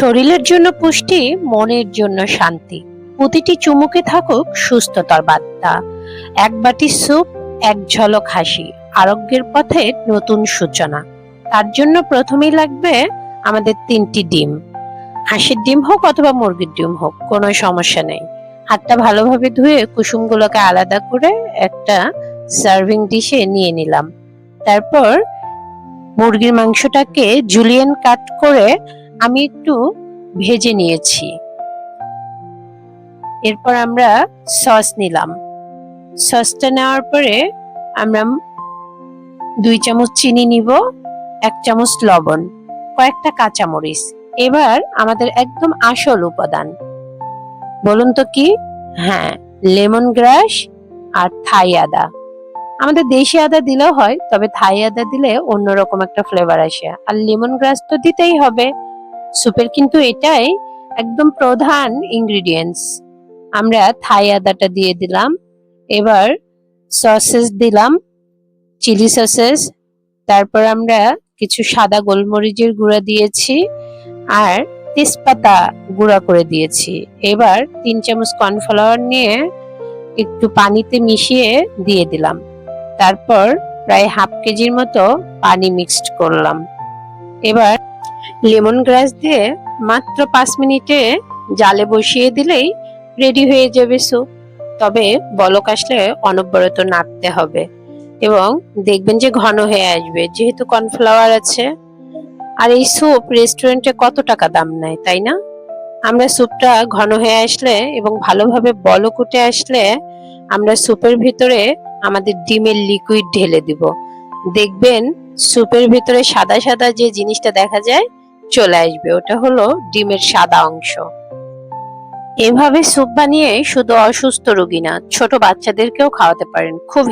শরীরের জন্য পুষ্টি, মনের জন্য শান্তি। প্রতিটি চুমুকে থাকুক সুস্থতার বার্তা। এক বাটি স্যুপ, এক ঝলক হাসি, আরোগ্যের পথে নতুন সূচনা। তার জন্য প্রথমেই লাগবে আমাদের তিনটি ডিম। হাঁসের ডিম হোক অথবা মুরগির ডিম হোক কোনো সমস্যা নেই। হাতটা ভালোভাবে ধুয়ে কুসুমগুলোকে আলাদা করে একটা সার্ভিং ডিশে নিয়ে নিলাম। তারপর মুরগির মাংসটাকে জুলিয়ান কাট করে আমি একটু ভেজে নিয়েছি। এরপর আমরা সস নিলাম। সসটা নেওয়ার পরে আমরা দুই চামচ চিনি নিব, এক চামচ লবণ, কয়েকটা কাঁচামরিচ। এবার আমাদের একদম আসল উপাদান। বলুন তো কি? হ্যাঁ লেমন গ্রাস আর থাই আদা। আমাদের দেশি আদা দিলেও হয়, তবে থাই আদা দিলে অন্যরকম একটা ফ্লেভার আসে। আর লেমন গ্রাস তো দিতেই হবে। স্যুপের কিন্তু এটাই একদম প্রধান ইনগ্রিডিয়েন্টস আমরা থাই আদাটা দিয়ে দিলাম, এবার সসেস দিলাম চিলি সসেস তারপর আমরা কিছু সাদা গোলমরিচের গুঁড়া দিয়েছি, আর তেজপাতা গুঁড়া করে দিয়েছি। এবার তিন চামচ কর্নফ্লাওয়ার নিয়ে একটু পানিতে মিশিয়ে দিয়ে দিলাম। তারপর প্রায় হাফ কেজির মতো পানি মিক্সড করলাম। এবার লেমন গ্রাস দিয়ে মাত্র পাঁচ মিনিটে জালে বসিয়ে দিলেই রেডি হয়ে যাবে স্যুপ। তবে বলক আসলে অনবরত নাড়তে হবে এবং দেখবেন যে ঘন হয়ে আসবে, যেহেতু কর্নফ্লাওয়ার আছে। আর এই স্যুপ রেস্টুরেন্টে কত টাকা দাম নেয়, তাই না? আমরা স্যুপটা ঘন হয়ে আসলে এবং ভালোভাবে বলক উঠে আসলে আমরা স্যুপের ভিতরে আমাদের ডিমের লিকুইড ঢেলে দিব। দেখবেন স্যুপের ভিতরে সাদা সাদা যে জিনিসটা দেখা যায় চলে আসবে। ওটা হলো ডিমের সাদা অংশ। এভাবে সুপ বানিয়ে শুধু অসুস্থ রোগী না, ছোট বাচ্চাদেরকেও খাওয়াতে পারেন। খুব